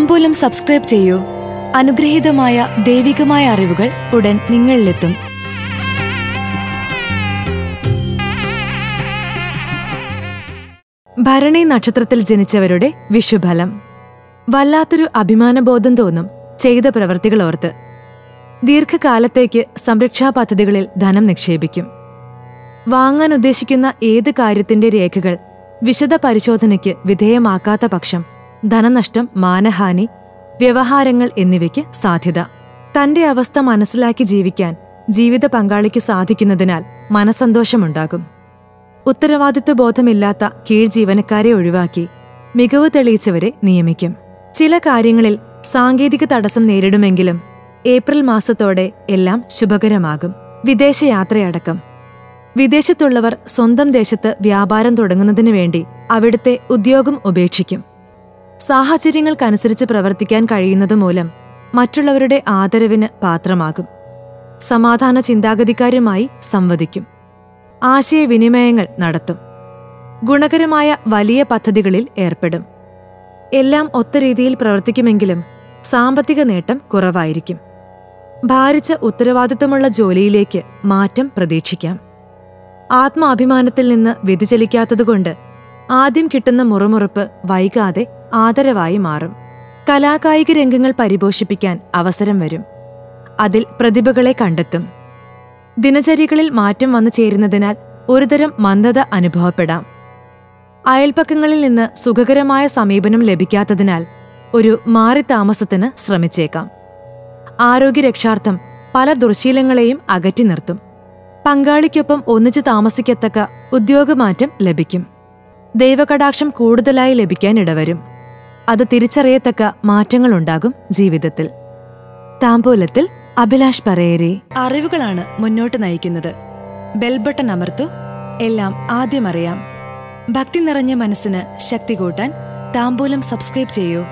താമ്പൂലം subscribe ചെയ്യൂ. അനുഗ്രഹീതമായ ദൈവികമായ അറിവുകൾ ഉടൻ നിങ്ങളിലെത്തും. ഭരണി നക്ഷത്രത്തിൽ ജനിച്ചവരുടെ വിഷുഫലം. വല്ലാത്തൊരു അഭിമാനബോധം തോന്നും ചെയ്ത പ്രവൃത്തികൾ ഓർത്ത്. ദീർഘകാലത്തേക്ക് സംരക്ഷാ പദ്ധതികളിൽ ധനം നിക്ഷേപിക്കും. വാങ്ങാൻ ഉദ്ദേശിക്കുന്ന ഏത് കാര്യത്തിന്റെ രേഖകൾ വിശദ പരിശോധനയ്ക്ക് വിധേയമാക്കാത്ത പക്ഷം ധനനഷ്ടം മാനഹാനി വ്യവഹാരങ്ങൾ എന്നിവയ്ക്ക് സാധ്യത. തന്റെ അവസ്ഥ മനസ്സിലാക്കി ജീവിക്കാൻ ജീവിത പങ്കാളിക്ക് സാധിക്കുന്നതിനാൽ മനസന്തോഷമുണ്ടാകും ഉത്തരവാദിത്വ ബോധമില്ലാത്ത കീഴ് ജീവനക്കാരെ ഒഴിവാക്കി മികവ് തെളിയിച്ചവരെ നിയമിക്കും. ചില കാര്യങ്ങളിൽ സാങ്കേതിക തടസ്സം നേരിടുമെങ്കിലും ഏപ്രിൽ മാസത്തോടെ എല്ലാം ശുഭകരമാകും. വിദേശയാത്രയടക്കം. വിദേശത്തുള്ളവർ സ്വന്തം ദേശത്ത് വ്യാപാരം തുടങ്ങുന്നതിനു വേണ്ടി അവിടുത്തെ ഉദ്യോഗം ഉപേക്ഷിക്കും. സാഹചര്യങ്ങൾക്കനുസരിച്ച് പ്രവർത്തിക്കാൻ കഴിയുന്നത് മൂലം മറ്റുള്ളവരുടെ ആദരവിന് പാത്രമാകും. സമാധാന ചിന്താഗതിക്കാരുമായി സംവദിക്കും. ആശയവിനിമയങ്ങൾ നടത്തും. ഗുണകരമായ വലിയ പദ്ധതികളിൽ ഏർപ്പെടും. എല്ലാം ഒത്ത രീതിയിൽ പ്രവർത്തിക്കുമെങ്കിലും സാമ്പത്തിക നേട്ടം കുറവായിരിക്കും. ഭാരിച്ച ഉത്തരവാദിത്തമുള്ള ജോലിയിലേക്ക് മാറ്റം പ്രതീക്ഷിക്കാം. ആത്മാഭിമാനത്തിൽ നിന്ന് വ്യതിചലിക്കാത്തതുകൊണ്ട് ആദ്യം കിട്ടുന്ന മുറുമുറുപ്പ് വൈകാതെ ആദരവായി മാറും. കലാകായിക രംഗങ്ങൾ പരിപോഷിപ്പിക്കാൻ അവസരം വരും. അതിൽ പ്രതിഭകളെ കണ്ടെത്തും. ദിനചര്യകളിൽ മാറ്റം വന്നു ചേരുന്നതിനാൽ ഒരുതരം മന്ദത അനുഭവപ്പെടാം. അയൽപ്പക്കങ്ങളിൽ നിന്ന് സുഖകരമായ സമീപനം ലഭിക്കാത്തതിനാൽ ഒരു മാറിത്താമസത്തിന് ശ്രമിച്ചേക്കാം. ആരോഗ്യരക്ഷാർത്ഥം പല ദുർശീലങ്ങളെയും അകറ്റി നിർത്തും. പങ്കാളിക്കൊപ്പം ഒന്നിച്ചു താമസിക്കത്തക്ക ഉദ്യോഗമാറ്റം ലഭിക്കും. ദൈവകടാക്ഷം കൂടുതലായി ലഭിക്കാൻ ഇടവരും. അത് തിരിച്ചറിയത്തക്ക മാറ്റങ്ങളുണ്ടാകും ജീവിതത്തിൽ. താമ്പൂലത്തിൽ അഭിലാഷ് പറയേരി. അറിവുകളാണ് മുന്നോട്ട് നയിക്കുന്നത്. ബെൽബട്ടൺ അമർത്തു എല്ലാം ആദ്യം അറിയാം ഭക്തി നിറഞ്ഞ മനസ്സിന് ശക്തി കൂട്ടാൻ താമ്പൂലം സബ്സ്ക്രൈബ് ചെയ്യൂ.